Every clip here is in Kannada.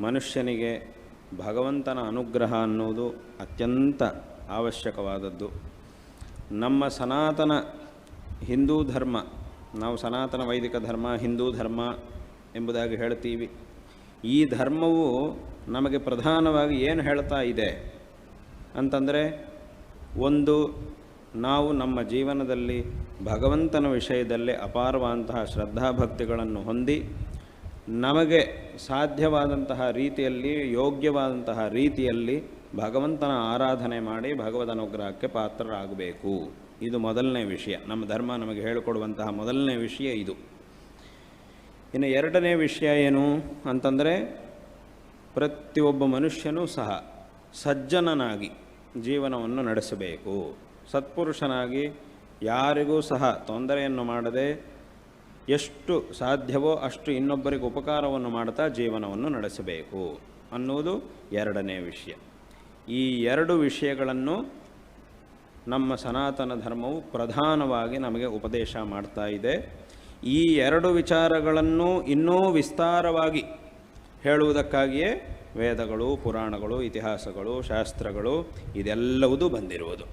ಮನುಷ್ಯನಿಗೆ ಭಗವಂತನ ಅನುಗ್ರಹ ಅನ್ನೋದು ಅತ್ಯಂತ ಅವಶ್ಯಕವಾದದ್ದು. ನಮ್ಮ ಸನಾತನ ಹಿಂದೂ ಧರ್ಮ, ನಾವು ಸನಾತನ ವೈದಿಕ ಧರ್ಮ, ಹಿಂದೂ ಧರ್ಮ ಎಂಬುದಾಗಿ ಹೇಳ್ತೀವಿ. ಈ ಧರ್ಮವು ನಮಗೆ ಪ್ರಧಾನವಾಗಿ ಏನು ಹೇಳ್ತಾ ಇದೆ ಅಂತಂದರೆ, ಒಂದು, ನಾವು ನಮ್ಮ ಜೀವನದಲ್ಲಿ ಭಗವಂತನ ವಿಷಯದಲ್ಲಿ ಅಪಾರವಾದಂತಹ ಶ್ರದ್ಧಾಭಕ್ತಿಗಳನ್ನು ಹೊಂದಿ ನಮಗೆ ಸಾಧ್ಯವಾದಂತಹ ರೀತಿಯಲ್ಲಿ, ಯೋಗ್ಯವಾದಂತಹ ರೀತಿಯಲ್ಲಿ ಭಗವಂತನ ಆರಾಧನೆ ಮಾಡಿ ಭಗವದ್ ಅನುಗ್ರಹಕ್ಕೆ ಪಾತ್ರರಾಗಬೇಕು. ಇದು ಮೊದಲನೇ ವಿಷಯ. ನಮ್ಮ ಧರ್ಮ ನಮಗೆ ಹೇಳಿಕೊಡುವಂತಹ ಮೊದಲನೇ ವಿಷಯ ಇದು. ಇನ್ನು ಎರಡನೇ ವಿಷಯ ಏನು ಅಂತಂದರೆ, ಪ್ರತಿಯೊಬ್ಬ ಮನುಷ್ಯನೂ ಸಹ ಸಜ್ಜನನಾಗಿ ಜೀವನವನ್ನು ನಡೆಸಬೇಕು. ಸತ್ಪುರುಷನಾಗಿ ಯಾರಿಗೂ ಸಹ ತೊಂದರೆಯನ್ನು ಮಾಡದೆ ಎಷ್ಟು ಸಾಧ್ಯವೋ ಅಷ್ಟು ಇನ್ನೊಬ್ಬರಿಗೆ ಉಪಕಾರವನ್ನು ಮಾಡ್ತಾ ಜೀವನವನ್ನು ನಡೆಸಬೇಕು ಅನ್ನುವುದು ಎರಡನೇ ವಿಷಯ. ಈ ಎರಡು ವಿಷಯಗಳನ್ನು ನಮ್ಮ ಸನಾತನ ಧರ್ಮವು ಪ್ರಧಾನವಾಗಿ ನಮಗೆ ಉಪದೇಶ ಮಾಡ್ತಾ ಇದೆ. ಈ ಎರಡು ವಿಚಾರಗಳನ್ನು ಇನ್ನೂ ವಿಸ್ತಾರವಾಗಿ ಹೇಳುವುದಕ್ಕಾಗಿಯೇ ವೇದಗಳು, ಪುರಾಣಗಳು, ಇತಿಹಾಸಗಳು, ಶಾಸ್ತ್ರಗಳು ಇದೆಲ್ಲವುದೂ ಬಂದಿರುವುದು.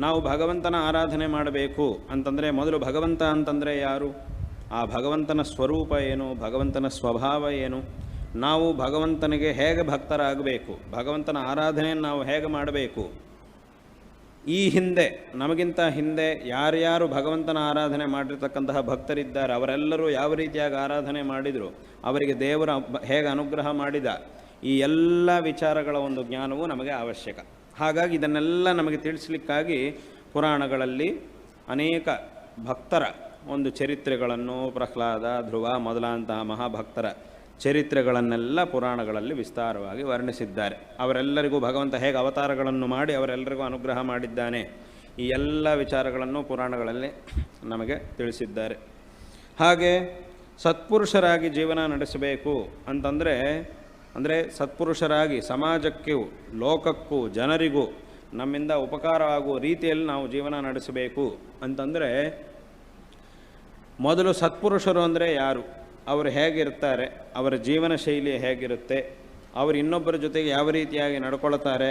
ನಾವು ಭಗವಂತನ ಆರಾಧನೆ ಮಾಡಬೇಕು ಅಂತಂದರೆ ಮೊದಲು ಭಗವಂತ ಅಂತಂದರೆ ಯಾರು? ಆ ಭಗವಂತನ ಸ್ವರೂಪ ಏನು? ಭಗವಂತನ ಸ್ವಭಾವ ಏನು? ನಾವು ಭಗವಂತನಿಗೆ ಹೇಗೆ ಭಕ್ತರಾಗಬೇಕು? ಭಗವಂತನ ಆರಾಧನೆಯನ್ನು ನಾವು ಹೇಗೆ ಮಾಡಬೇಕು? ಈ ಹಿಂದೆ, ನಮಗಿಂತ ಹಿಂದೆ ಯಾರ್ಯಾರು ಭಗವಂತನ ಆರಾಧನೆ ಮಾಡಿರ್ತಕ್ಕಂತಹ ಭಕ್ತರಿದ್ದಾರೆ, ಅವರೆಲ್ಲರೂ ಯಾವ ರೀತಿಯಾಗಿ ಆರಾಧನೆ ಮಾಡಿದರು? ಅವರಿಗೆ ದೇವರ ಹೇಗೆ ಅನುಗ್ರಹ ಮಾಡಿದ? ಈ ಎಲ್ಲ ವಿಚಾರಗಳ ಒಂದು ಜ್ಞಾನವು ನಮಗೆ ಅವಶ್ಯಕ. ಹಾಗಾಗಿ ಇದನ್ನೆಲ್ಲ ನಮಗೆ ತಿಳಿಸ್ಲಿಕ್ಕಾಗಿ ಪುರಾಣಗಳಲ್ಲಿ ಅನೇಕ ಭಕ್ತರ ಒಂದು ಚರಿತ್ರೆಗಳನ್ನು, ಪ್ರಹ್ಲಾದ, ಧ್ರುವ ಮೊದಲಾದಂತಹ ಮಹಾಭಕ್ತರ ಚರಿತ್ರೆಗಳನ್ನೆಲ್ಲ ಪುರಾಣಗಳಲ್ಲಿ ವಿಸ್ತಾರವಾಗಿ ವರ್ಣಿಸಿದ್ದಾರೆ. ಅವರೆಲ್ಲರಿಗೂ ಭಗವಂತ ಹೇಗೆ ಅವತಾರಗಳನ್ನು ಮಾಡಿ ಅವರೆಲ್ಲರಿಗೂ ಅನುಗ್ರಹ ಮಾಡಿದ್ದಾನೆ, ಈ ಎಲ್ಲ ವಿಚಾರಗಳನ್ನು ಪುರಾಣಗಳಲ್ಲಿ ನಮಗೆ ತಿಳಿಸಿದ್ದಾರೆ. ಹಾಗೆ ಸತ್ಪುರುಷರಾಗಿ ಜೀವನ ನಡೆಸಬೇಕು ಅಂತಂದರೆ ಅಂದರೆ ಸತ್ಪುರುಷರಾಗಿ ಸಮಾಜಕ್ಕೂ, ಲೋಕಕ್ಕೂ, ಜನರಿಗೂ, ನಮ್ಮಿಂದ ಉಪಕಾರ ಆಗುವ ರೀತಿಯಲ್ಲಿ ನಾವು ಜೀವನ ನಡೆಸಬೇಕು ಅಂತಂದರೆ, ಮೊದಲು ಸತ್ಪುರುಷರು ಅಂದರೆ ಯಾರು? ಅವರು ಹೇಗಿರ್ತಾರೆ? ಅವರ ಜೀವನ ಶೈಲಿ ಹೇಗಿರುತ್ತೆ? ಅವರು ಇನ್ನೊಬ್ಬರ ಜೊತೆಗೆ ಯಾವ ರೀತಿಯಾಗಿ ನಡ್ಕೊಳ್ತಾರೆ?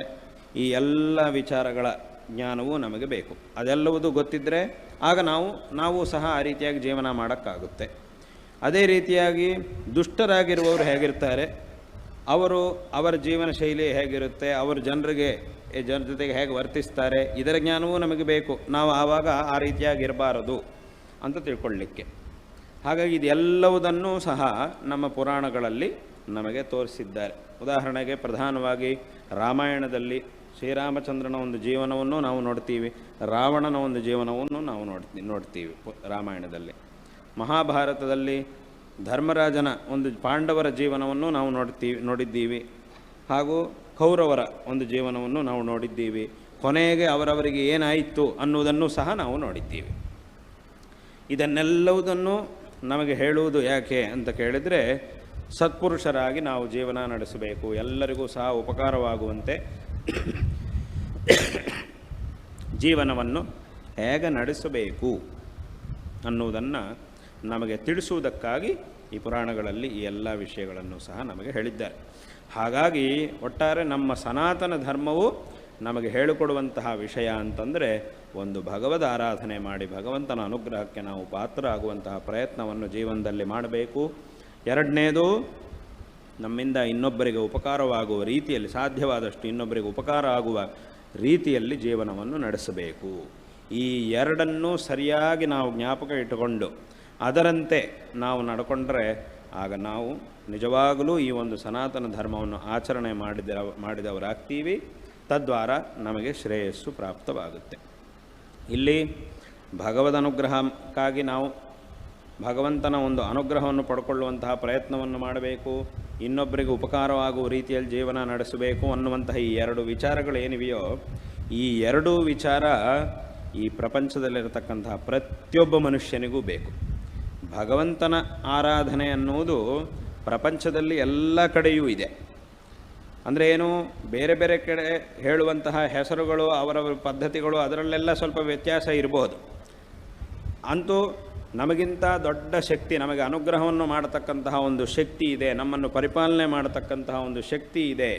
ಈ ಎಲ್ಲ ವಿಚಾರಗಳ ಜ್ಞಾನವು ನಮಗೆ ಬೇಕು. ಅದೆಲ್ಲವುದು ಗೊತ್ತಿದ್ದರೆ ಆಗ ನಾವು ನಾವು ಸಹ ಆ ರೀತಿಯಾಗಿ ಜೀವನ ಮಾಡೋಕ್ಕಾಗುತ್ತೆ. ಅದೇ ರೀತಿಯಾಗಿ ದುಷ್ಟರಾಗಿರುವವರು ಹೇಗಿರ್ತಾರೆ? ಅವರು ಅವರ ಜೀವನ ಶೈಲಿ ಹೇಗಿರುತ್ತೆ, ಅವರು ಜನರಿಗೆ ಜನ ಜೊತೆಗೆ ಹೇಗೆ ವರ್ತಿಸ್ತಾರೆ, ಇದರ ಜ್ಞಾನವೂ ನಮಗೆ ಬೇಕು. ನಾವು ಆವಾಗ ಆ ರೀತಿಯಾಗಿರಬಾರದು ಅಂತ ತಿಳ್ಕೊಳ್ಳಿಕ್ಕೆ ಹಾಗಾಗಿ ಇದೆಲ್ಲವುದನ್ನು ಸಹ ನಮ್ಮ ಪುರಾಣಗಳಲ್ಲಿ ನಮಗೆ ತೋರಿಸಿದ್ದಾರೆ. ಉದಾಹರಣೆಗೆ ಪ್ರಧಾನವಾಗಿ ರಾಮಾಯಣದಲ್ಲಿ ಶ್ರೀರಾಮಚಂದ್ರನ ಒಂದು ಜೀವನವನ್ನು ನಾವು ನೋಡ್ತೀವಿ, ರಾವಣನ ಒಂದು ಜೀವನವನ್ನು ನಾವು ನೋಡ್ತೀವಿ ನೋಡ್ತೀವಿ ರಾಮಾಯಣದಲ್ಲಿ. ಮಹಾಭಾರತದಲ್ಲಿ ಧರ್ಮರಾಜನ ಒಂದು ಪಾಂಡವರ ಜೀವನವನ್ನು ನಾವು ನೋಡ್ತೀವಿ, ನೋಡಿದ್ದೀವಿ. ಹಾಗೂ ಕೌರವರ ಒಂದು ಜೀವನವನ್ನು ನಾವು ನೋಡಿದ್ದೀವಿ. ಕೊನೆಗೆ ಅವರವರಿಗೆ ಏನಾಯಿತು ಅನ್ನುವುದನ್ನು ಸಹ ನಾವು ನೋಡಿದ್ದೀವಿ. ಇದನ್ನೆಲ್ಲವುದನ್ನು ನಮಗೆ ಹೇಳುವುದು ಯಾಕೆ ಅಂತ ಕೇಳಿದರೆ, ಸತ್ಪುರುಷರಾಗಿ ನಾವು ಜೀವನ ನಡೆಸಬೇಕು. ಎಲ್ಲರಿಗೂ ಸಹ ಉಪಕಾರವಾಗುವಂತೆ ಜೀವನವನ್ನು ಹೇಗೆ ನಡೆಸಬೇಕು ಅನ್ನುವುದನ್ನು ನಮಗೆ ತಿಳಿಸುವುದಕ್ಕಾಗಿ ಈ ಪುರಾಣಗಳಲ್ಲಿ ಈ ಎಲ್ಲ ವಿಷಯಗಳನ್ನು ಸಹ ನಮಗೆ ಹೇಳಿದ್ದಾರೆ. ಹಾಗಾಗಿ ಒಟ್ಟಾರೆ ನಮ್ಮ ಸನಾತನ ಧರ್ಮವು ನಮಗೆ ಹೇಳಿಕೊಡುವಂತಹ ವಿಷಯ ಅಂತಂದರೆ ಒಂದು ಭಗವದ ಆರಾಧನೆ ಮಾಡಿ ಭಗವಂತನ ಅನುಗ್ರಹಕ್ಕೆ ನಾವು ಪಾತ್ರ ಆಗುವಂತಹ ಪ್ರಯತ್ನವನ್ನು ಜೀವನದಲ್ಲಿ ಮಾಡಬೇಕು. ಎರಡನೇದು, ನಮ್ಮಿಂದ ಇನ್ನೊಬ್ಬರಿಗೆ ಉಪಕಾರವಾಗುವ ರೀತಿಯಲ್ಲಿ, ಸಾಧ್ಯವಾದಷ್ಟು ಇನ್ನೊಬ್ಬರಿಗೆ ಉಪಕಾರ ಆಗುವ ರೀತಿಯಲ್ಲಿ ಜೀವನವನ್ನು ನಡೆಸಬೇಕು. ಈ ಎರಡನ್ನೂ ಸರಿಯಾಗಿ ನಾವು ಜ್ಞಾಪಕ ಇಟ್ಟುಕೊಂಡು ಅದರಂತೆ ನಾವು ನಡ್ಕೊಂಡ್ರೆ ಆಗ ನಾವು ನಿಜವಾಗಲೂ ಈ ಒಂದು ಸನಾತನ ಧರ್ಮವನ್ನು ಆಚರಣೆ ಮಾಡಿದ, ಮಾಡಿದವರಾಗ್ತೀವಿ. ತದ್ವಾರ ನಮಗೆ ಶ್ರೇಯಸ್ಸು ಪ್ರಾಪ್ತವಾಗುತ್ತೆ. ಇಲ್ಲಿ ಭಗವದ್ ಅನುಗ್ರಹಕ್ಕಾಗಿ ನಾವು ಭಗವಂತನ ಒಂದು ಅನುಗ್ರಹವನ್ನು ಪಡ್ಕೊಳ್ಳುವಂತಹ ಪ್ರಯತ್ನವನ್ನು ಮಾಡಬೇಕು. ಇನ್ನೊಬ್ಬರಿಗೆ ಉಪಕಾರವಾಗುವ ರೀತಿಯಲ್ಲಿ ಜೀವನ ನಡೆಸಬೇಕು ಅನ್ನುವಂತಹ ಈ ಎರಡು ವಿಚಾರಗಳೇನಿವೆಯೋ ಈ ಎರಡೂ ವಿಚಾರ ಈ ಪ್ರಪಂಚದಲ್ಲಿರತಕ್ಕಂತಹ ಪ್ರತಿಯೊಬ್ಬ ಮನುಷ್ಯನಿಗೂ ಬೇಕು. ಭಗವಂತನ ಆರಾಧನೆ ಅನ್ನುವುದು ಪ್ರಪಂಚದಲ್ಲಿ ಎಲ್ಲ ಕಡೆಯೂ ಇದೆ. ಅಂದರೆ ಏನು, ಬೇರೆ ಬೇರೆ ಕಡೆ ಹೇಳುವಂತಹ ಹೆಸರುಗಳು, ಅವರವರ ಪದ್ಧತಿಗಳು, ಅದರಲ್ಲೆಲ್ಲ ಸ್ವಲ್ಪ ವ್ಯತ್ಯಾಸ ಇರಬಹುದು ಅಂತೂ ನಮಗಿಂತ ದೊಡ್ಡ ಶಕ್ತಿ, ನಮಗೆ ಅನುಗ್ರಹವನ್ನು ಮಾಡತಕ್ಕಂತಹ ಒಂದು ಶಕ್ತಿ ಇದೆ, ನಮ್ಮನ್ನು ಪರಿಪಾಲನೆ ಮಾಡತಕ್ಕಂತಹ ಒಂದು ಶಕ್ತಿ ಇದೆ.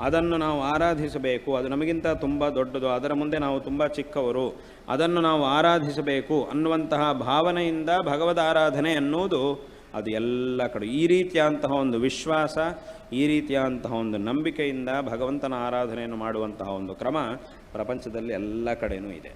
ಅದನ್ನು ನಾವು ಆರಾಧಿಸಬೇಕು. ಅದು ನಮಗಿಂತ ತುಂಬ ದೊಡ್ಡದು. ಅದರ ಮುಂದೆ ನಾವು ತುಂಬ ಚಿಕ್ಕವರು. ಅದನ್ನು ನಾವು ಆರಾಧಿಸಬೇಕು ಅನ್ನುವಂತಹ ಭಾವನೆಯಿಂದ ಭಗವದ್ ಆರಾಧನೆ ಅನ್ನುವುದು ಅದು ಎಲ್ಲ ಕಡೆ. ಈ ರೀತಿಯಾದಂತಹ ಒಂದು ವಿಶ್ವಾಸ, ಈ ರೀತಿಯಾದಂತಹ ಒಂದು ನಂಬಿಕೆಯಿಂದ ಭಗವಂತನ ಆರಾಧನೆಯನ್ನು ಮಾಡುವಂತಹ ಒಂದು ಕ್ರಮ ಪ್ರಪಂಚದಲ್ಲಿ ಎಲ್ಲ ಕಡೆಯೂ ಇದೆ.